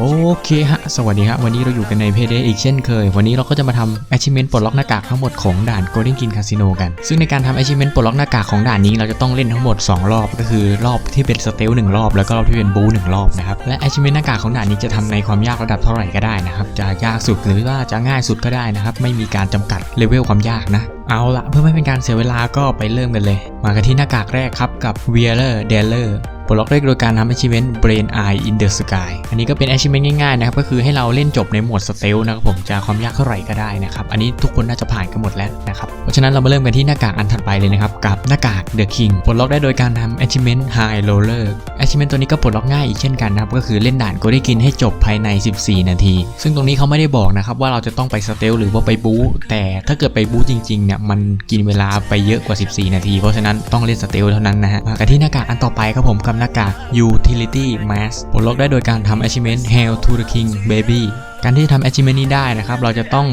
โอเคฮะ สวัสดีฮะ วันนี้เราอยู่กันใน Payday อีกเช่นเคย วันนี้เราก็จะมาทำ achievement ปลดล็อกหน้ากากทั้งหมดของด่าน Golden King Casino กัน ซึ่งในการทำ achievement ปลดล็อกหน้ากากของด่านนี้เราจะต้องเล่นทั้งหมด 2 รอบ ก็คือรอบที่เป็นสเตลหนึ่งรอบ แล้วก็รอบที่เป็นบูหนึ่งรอบนะครับ และ achievement หน้ากากของด่านนี้จะทำในความยากระดับเท่าไหร่ก็ได้นะครับ จะยากสุดหรือว่าจะง่ายสุดก็ได้นะครับ ไม่มีการจำกัดเลเวลความยากนะเอาละเพื่อไม่เป็นการเสียเวลาก็ไปเริ่มกันเลย มากันที่หน้ากากแรกครับกับ Wearer d e l e r ปลดล็อกได้โดยการทำ achievement Brain Eye in the Sky อันนี้ก็เป็น achievement ง่ายๆนะครับ ก็คือให้เราเล่นจบในโหมดสเตลนะครับผมจะความยากเท่าไหร่ก็ได้นะครับ อันนี้ทุกคนน่าจะผ่านกันหมดแล้วนะครับ เพราะฉะนั้นเรามาเริ่มกันที่หน้ากากอันถัดไปเลยนะครับ กับหน้ากาก The King ปลดล็อกได้โดยการทำ achievement High Roller achievement ตัวนี้ก็ปลดล็อกง่ายอีกเช่นกันนะครับ ก็คือเล่นด่าน Golden King ให้จบภายใน 14 นาที ซึ่งตรงนี้เขาไม่ได้บอกนะครับว่าเราจะต้องไป stealth หรือว่าไปบู๊แต่ถ้าเกิดไปบู๊จริงๆเนี่ยมันกินเวลาไปเยอะกว่า 14 นาที เพราะฉะนั้นต้องเล่น stealth เท่านั้นนะฮะมากันที่หน้ากากอันต่อไปครับผมกับหน้ากาก Utility Mask ปลดล็อกได้โดยการทำ achievement Hail to the King Baby การที่จะทำ achievement นี้ได้นะครับ เราจะต้อง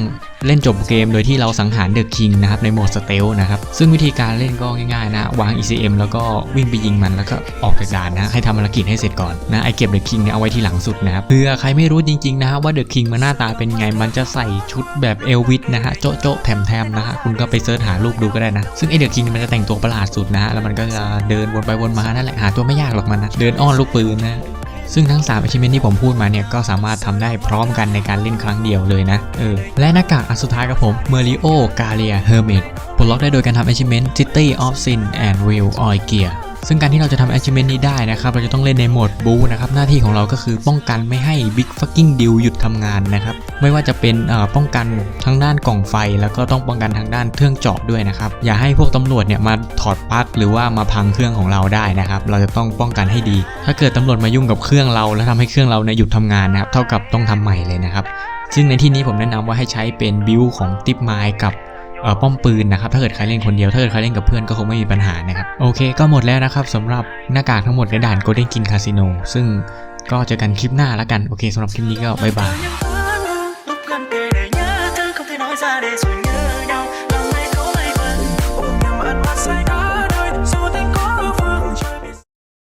เล่นจบเกมโดยที่เราสังหารเดอะคิงนะครับในโหมดสเตลนะครับซึ่งวิธีการเล่นก็ง่ายๆนะวาง ECM แล้วก็วิ่งไปยิงมันแล้วก็ออกจากด่านนะให้ทำภารกิจให้เสร็จก่อนนะไอเก็บเดอะคิงเนี่ยเอาไว้ที่หลังสุดนะครับเพื่อใครไม่รู้จริงๆนะฮะว่าเดอะคิงมันหน้าตาเป็นไงมันจะใส่ชุดแบบเอลวิสนะฮะโจ๊ะโจ๊ะแถมแถมๆนะฮะคุณก็ไปเสิร์ชหารูปดูก็ได้นะซึ่งไอเดอะคิงมันจะแต่งตัวประหลาดสุดนะฮะแล้วมันก็จะเดินวนไปวนมานั่นแหละหาตัวไม่ยากหรอกมันนะเดินอ้อนลูกปืนนะ ซึ่งทั้ง 3 achievement ที่ผมพูดมาเนี่ยก็สามารถทำได้พร้อมกันในการเล่นครั้งเดียวเลยนะเออและหน้ากากอันสุดท้ายกับผมเมริโอกาเลียเฮอร์เมดปลดล็อกได้โดยการทำ achievement City of Sin and Real Oil Gear ซึ่งการที่เราจะทำ achievement นี้ได้นะครับ เราจะต้องเล่นในโหมดบูนะครับ หน้าที่ของเราก็คือป้องกันไม่ให้ Big Fucking Deal หยุดทำงานนะครับ ไม่ว่าจะเป็นป้องกันทางด้านกล่องไฟ แล้วก็ต้องป้องกันทางด้านเครื่องเจาะด้วยนะครับ อย่าให้พวกตำรวจเนี่ยมาถอดปลั๊กหรือว่ามาพังเครื่องของเราได้นะครับ เราจะต้องป้องกันให้ดี ถ้าเกิดตำรวจมายุ่งกับเครื่องเรา แล้วทำให้เครื่องเราเนี่ยหยุดทำงานนะครับ เท่ากับต้องทำใหม่เลยนะครับ ซึ่งในที่นี้ผมแนะนำว่าให้ใช้เป็นบิวของติปไมล์กับ ป้อมปืนนะครับถ้าเกิดใครเล่นคนเดียวถ้าเกิดใครเล่นกับเพื่อนก็คงไม่มีปัญหานะครับโอเคก็หมดแล้วนะครับสำหรับหน้ากากทั้งหมดในด่าน Golden King Casino ซึ่งก็เจอกันคลิปหน้าแล้วกันโอเคสำหรับคลิปนี้ก็บ๊ายบาย